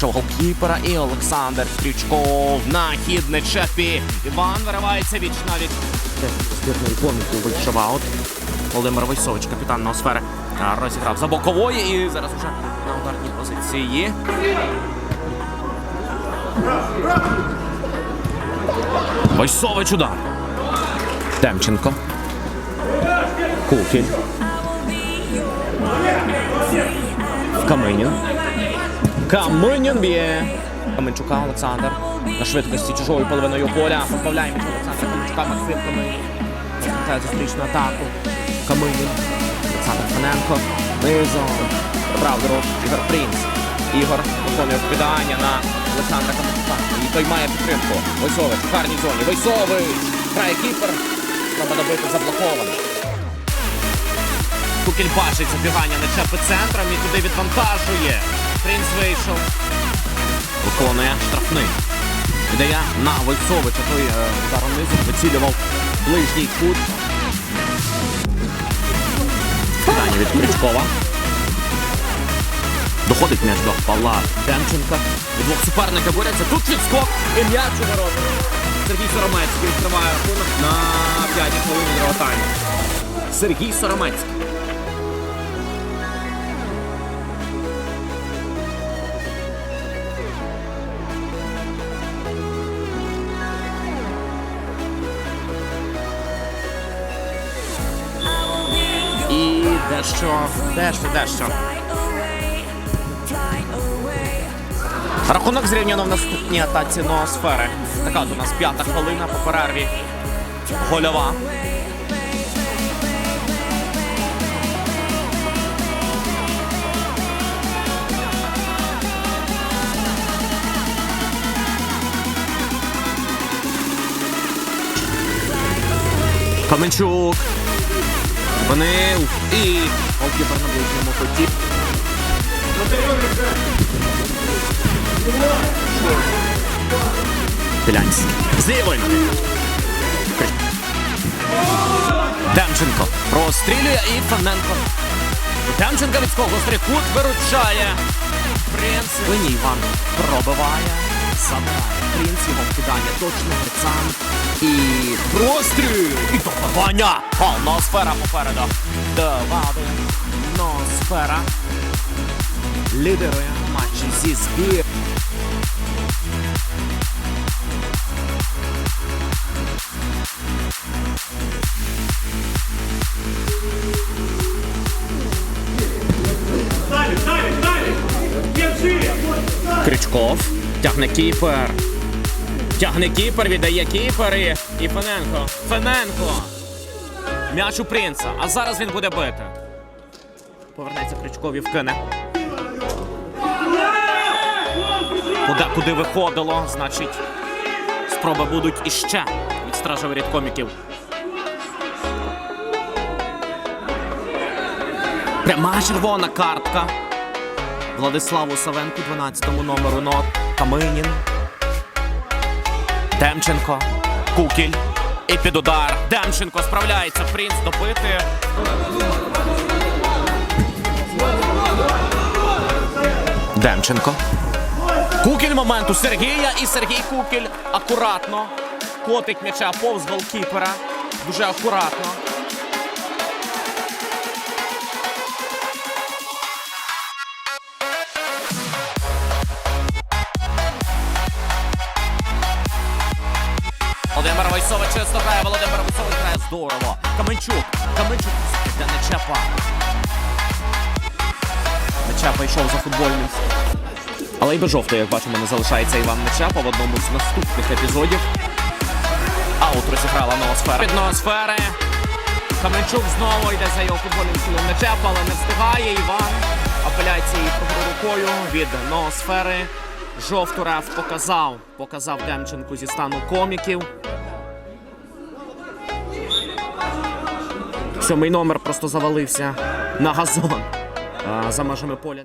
Почав голкіпера і Олександр Крючков на хід не чепі. Іван виривається віч навіть. Збірної коміків вийшов аут. Володимир Войсович, капітан Ноосфери, розіграв за бокової і зараз вже на ударній позиції. Войсович удар. Демченко. Кукіль. Каменін. Каменін б'є. Каменчука Олександр. На швидкості чужою половиною поля. Позбавляє м'яч Олександра Каменчука. Максим Каменін. Розвертає зустрічну атаку. Каменін. Олександр Фаненко. Низом. Правда. Ігор Принц. Ігор виконує вкидання на Олександра Каменчука. І той має підтримку. Войсович в гарній зоні. Войсович. Грає кіпер. Треба добити заблоковано. Кукіль бачить забігання на чепи центром і туди відвантажує. Принц вийшов. Виконує штрафний. Віддає на Войцовича. Той е, ударом низу вицілював ближній кут. Питання від Крючкова. Доходить м'яч до Павла Демченка. Від двох суперників борються. Тут відскок і м'яч у ворота. Сергій Соромецький відкриває рахунок на 5 хвилин тайму. Сергій Соромецький. Дещо, дещо, дещо. Рахунок зрівняно в наступній атаці ноосфери. Така у нас п'ята хвилина по перерві. Гольова. Каменчук. Зупинив. І голкіпер на ближньому коті. Білянський. З. Демченко прострілює і Фаненко. Демченко від свого гострий кут виручає. Принц Вині Іван пробиває. Забирає. Принц його вкидання точно грицан. І простріл! І! О, Ноосфера попереду. Два-один. Ноосфера. Лідерує матчі зі збір. Крючков. Тягне кіпер. Тягне кіпер, віддає кіпер і, і Фененко. Фененко. М'яч у принца. А зараз він буде бити. Повернеться Крючков і вкине. Куди, куди виходило, значить, спроби будуть іще від стража воріт коміків. Пряма червона картка. Владиславу Савенку, 12-му номеру нот. Каминін. Демченко. Кукіль. І під удар. Демченко справляється. Принц добити. Демченко. Кукіль моменту Сергія і Сергій Кукіль акуратно. Котить м'яча повз голкіпера. Дуже акуратно. Володимир Войсович чисто грає, Володимир Войсович грає здорово. Каменчук, Каменчук, де Нечепа. Нечепа йшов за футбольним. Але й без жовтої, як бачимо, не залишається Іван Нечепа в одному з наступних епізодів. Аут розіграла Ноосфера. Від Ноосфери. Каменчук знову йде за його футбольним стилем Нечепа, але не встигає Іван. Апеляції рукою від Ноосфери. Жовту реф показав. Показав Демченку зі стану коміків. Сьомий номер просто завалився на газон. А, за межами поля.